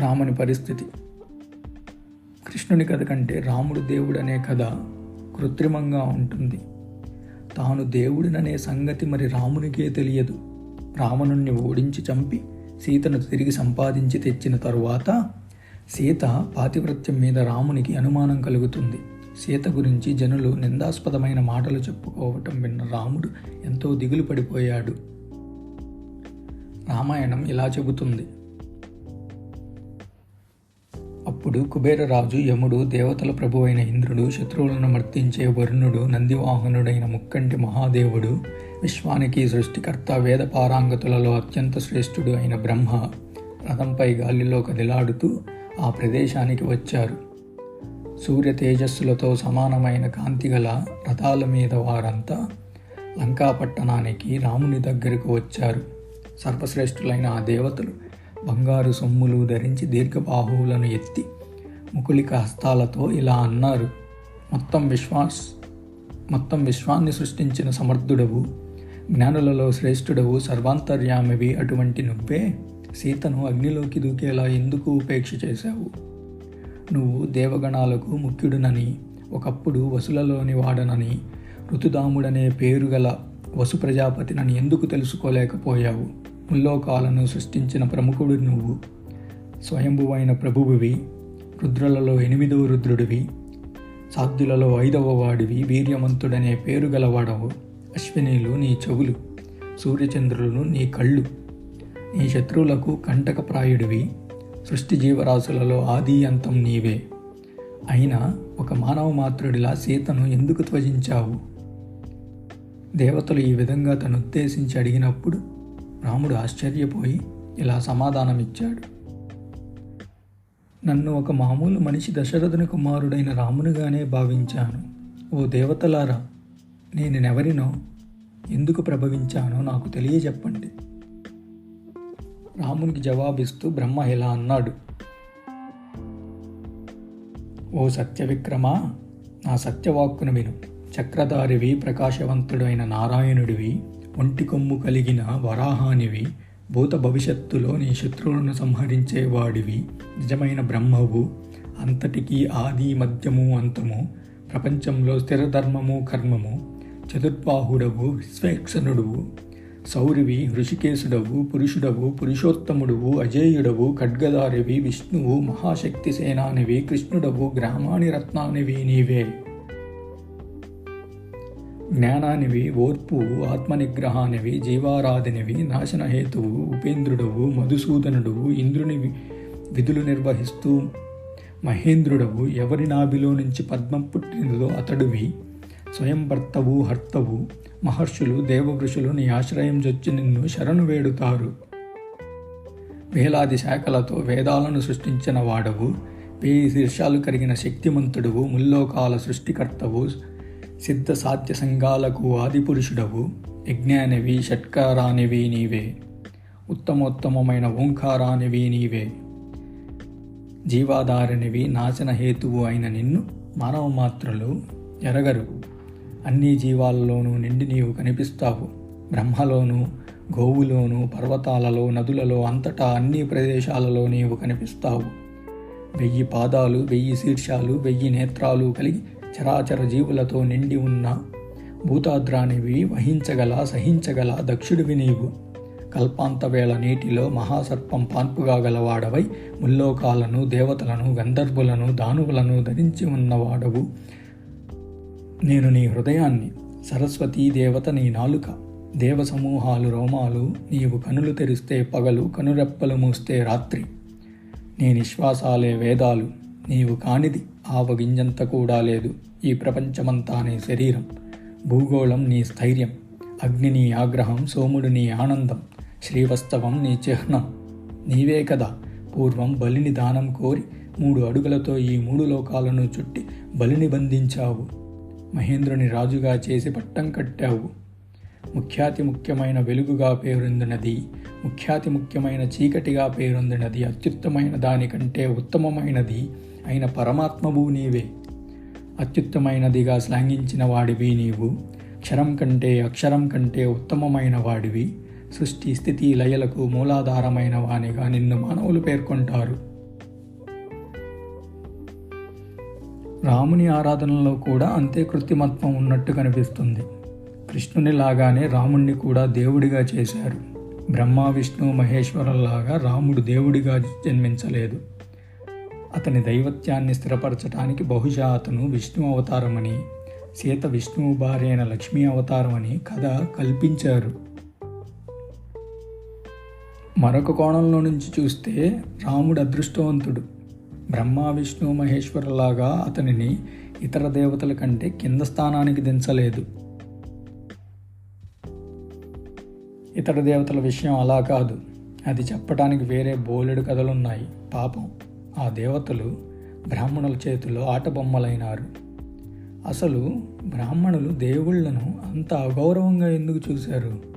రాముని పరిస్థితి. కృష్ణుని కథ కంటే రాముడు దేవుడనే కథ కృత్రిమంగా ఉంటుంది. తాను దేవుడిననే సంగతి మరి రామునికే తెలియదు. రావణుణ్ణి ఓడించి చంపి సీతను తిరిగి సంపాదించి తెచ్చిన తరువాత సీత పాతివ్రత్యం మీద రామునికి అనుమానం కలుగుతుంది. సీత గురించి జనులు నిందాస్పదమైన మాటలు చెప్పుకోవటం విన్న రాముడు ఎంతో దిగులు పడిపోయాడు. రామాయణం ఇలా చెబుతుంది. అప్పుడు కుబేరరాజు యముడు దేవతల ప్రభు అయిన ఇంద్రుడు శత్రువులను మర్తించే వరుణుడు నందివాహనుడైన ముక్కంటి మహాదేవుడు విశ్వానికి సృష్టికర్త వేద పారాంగతులలో అత్యంత శ్రేష్ఠుడు అయిన బ్రహ్మ రథంపై గాలిలో కదిలాడుతూ ఆ ప్రదేశానికి వచ్చారు. సూర్య తేజస్సులతో సమానమైన కాంతిగల రథాల మీద వారంతా లంకాపట్టణానికి రాముని దగ్గరకు వచ్చారు. సర్వశ్రేష్ఠులైన ఆ దేవతలు బంగారు సొమ్ములు ధరించి దీర్ఘబాహువులను ఎత్తి ముకులిక హస్తాలతో ఇలా అన్నారు. మొత్తం విశ్వాస్ మొత్తం విశ్వాన్ని సృష్టించిన సమర్థుడవు జ్ఞానులలో శ్రేష్ఠుడవు సర్వాంతర్యామివి అటువంటి నువ్వే? సీతను అగ్నిలోకి దూకేలా ఎందుకు ఉపేక్ష చేశావు? నువ్వు దేవగణాలకు ముఖ్యుడునని ఒకప్పుడు వసులలోని వాడనని ఋతుదాముడనే పేరు గల వసు ప్రజాపతినని ఎందుకు తెలుసుకోలేకపోయావు? ముల్లోకాలను సృష్టించిన ప్రముఖుడు నువ్వు. స్వయంభువైన ప్రభువువి రుద్రులలో ఎనిమిదవ రుద్రుడివి సాధ్యులలో ఐదవ వాడివి వీర్యవంతుడనే పేరు గలవాడవు. అశ్వినీలు నీ చెవులు సూర్యచంద్రులను నీ కళ్ళు. నీ శత్రువులకు కంటకప్రాయుడివి సృష్టి జీవరాశులలో ఆది అంతం నీవే. అయినా ఒక మానవ మాతృడిలా సీతను ఎందుకు త్వజించావు? దేవతలు ఈ విధంగా తను ఉద్దేశించి అడిగినప్పుడు రాముడు ఆశ్చర్యపోయి ఇలా సమాధానమిచ్చాడు. నన్ను ఒక మామూలు మనిషి దశరథుని కుమారుడైన రామునిగానే భావించాను. ఓ దేవతలారా నేనెవరినో ఎందుకు ప్రభవించానో నాకు తెలియజెప్పండి. రామునికి జవాబిస్తూ బ్రహ్మ ఇలా అన్నాడు. ఓ సత్యవిక్రమ నా సత్యవాక్కును విను. చక్రధారివి ప్రకాశవంతుడైన నారాయణుడివి ఒంటి కొమ్ము కలిగిన వరాహానివి భూత భవిష్యత్తులో నీ శత్రువులను సంహరించేవాడివి. నిజమైన బ్రహ్మవు అంతటికీ ఆది మధ్యము అంతము ప్రపంచంలో స్థిరధర్మము కర్మము చతుర్బాహుడవు విశ్వేక్షణుడువు సౌరివి హృషికేశుడవు పురుషుడవు పురుషోత్తముడువు అజేయుడవు ఖడ్గదారివి విష్ణువు మహాశక్తి సేనానివి కృష్ణుడవు గ్రామాని రత్నానివి నీవే. జ్ఞానానివి ఓర్పు ఆత్మనిగ్రహానివి జీవారాధినివి నాశనహేతువు ఉపేంద్రుడవు మధుసూదనుడువు ఇంద్రుని విధులు నిర్వహిస్తూ మహేంద్రుడవు ఎవరి నాభిలో నుంచి పద్మం పుట్టినదో అతడివి. స్వయం భర్తవు హర్తవు మహర్షులు దేవవృషులు నీ ఆశ్రయం జొచ్చి నిన్ను శరణు వేడుతారు. వేలాది శాఖలతో వేదాలను సృష్టించిన వాడవు. వేయి శీర్షాలు కలిగిన శక్తిమంతుడువు. ముల్లోకాల సృష్టికర్తవు. సిద్ధ సాధ్య సంఘాలకు ఆదిపురుషుడవు. యజ్ఞానివి షట్కారానివి నీవే. ఉత్తమోత్తమమైన ఓంకారానివి నీవే. జీవాధారినివి నాశనహేతువు అయిన నిన్ను మానవ మాత్రలు ఎరగరు. అన్ని జీవాలలోనూ నిండి నీవు కనిపిస్తావు. బ్రహ్మలోను గోవులోను పర్వతాలలో నదులలో అంతటా అన్ని ప్రదేశాలలో నీవు కనిపిస్తావు. వెయ్యి పాదాలు వెయ్యి శీర్షాలు వెయ్యి నేత్రాలు కలిగి చరాచర జీవులతో నిండి ఉన్న భూతాద్రానివి వహించగల సహించగల దక్షుడివి నీవు. కల్పాంతవేళ నీటిలో మహాసర్పం పాన్పుగా గలవాడవై ముల్లోకాలను దేవతలను గంధర్వులను దానువులను ధరించి ఉన్నవాడవు నేను నీ హృదయాన్ని. సరస్వతీ దేవత నీ నాలుక. దేవ సమూహాలు రోమాలు నీవు కనులు తెరిస్తే పగలు కనురెప్పలు మూస్తే రాత్రి. నీ నిశ్వాసాలే వేదాలు. నీవు కానిది ఆవగింజంత కూడా లేదు. ఈ ప్రపంచమంతా నీ శరీరం. భూగోళం నీ స్థైర్యం. అగ్ని నీ ఆగ్రహం సోముడు నీ ఆనందం. శ్రీవస్తవం నీ చిహ్నం. నీవే కదా పూర్వం బలిని దానం కోరి మూడు అడుగులతో ఈ మూడు లోకాలను చుట్టి బలిని బంధించావు. మహేంద్రుని రాజుగా చేసి పట్టం కట్టావు. ముఖ్యాతి ముఖ్యమైన వెలుగుగా పేరొందినది ముఖ్యాతి ముఖ్యమైన చీకటిగా పేరొందినది అత్యుత్తమైన దానికంటే ఉత్తమమైనది అయిన పరమాత్మవు నీవే. అత్యుత్తమైనదిగా శ్లాఘించిన వాడివి నీవు. క్షరం కంటే అక్షరం కంటే ఉత్తమమైన వాడివి. సృష్టి స్థితి లయలకు మూలాధారమైన వానిగా నిన్ను మానవులు పేర్కొంటారు. రాముని ఆరాధనలో కూడా అంతే కృత్రిమత్వం ఉన్నట్టు కనిపిస్తుంది. కృష్ణుని లాగానే రాముణ్ణి కూడా దేవుడిగా చేశారు. బ్రహ్మ విష్ణు మహేశ్వరులాగా రాముడు దేవుడిగా జన్మించలేదు. అతని దైవత్యాన్ని స్థిరపరచడానికి బహుశా అతను విష్ణు అవతారమని సీత విష్ణువు భార్య అయిన లక్ష్మీ అవతారమని కథ కల్పించారు. మరొక కోణంలో నుంచి చూస్తే రాముడు అదృష్టవంతుడు. బ్రహ్మ విష్ణు మహేశ్వరులాగా అతనిని ఇతర దేవతల కంటే కింద స్థానానికి దించలేదు. ఇతర దేవతల విషయం అలా కాదు. అది చెప్పడానికి వేరే బోలెడు కథలున్నాయి. పాపం. ఆ దేవతలు బ్రాహ్మణుల చేతిలో ఆటబొమ్మలైనారు. అసలు బ్రాహ్మణులు దేవుళ్ళను అంత అగౌరవంగా ఎందుకు చూశారు?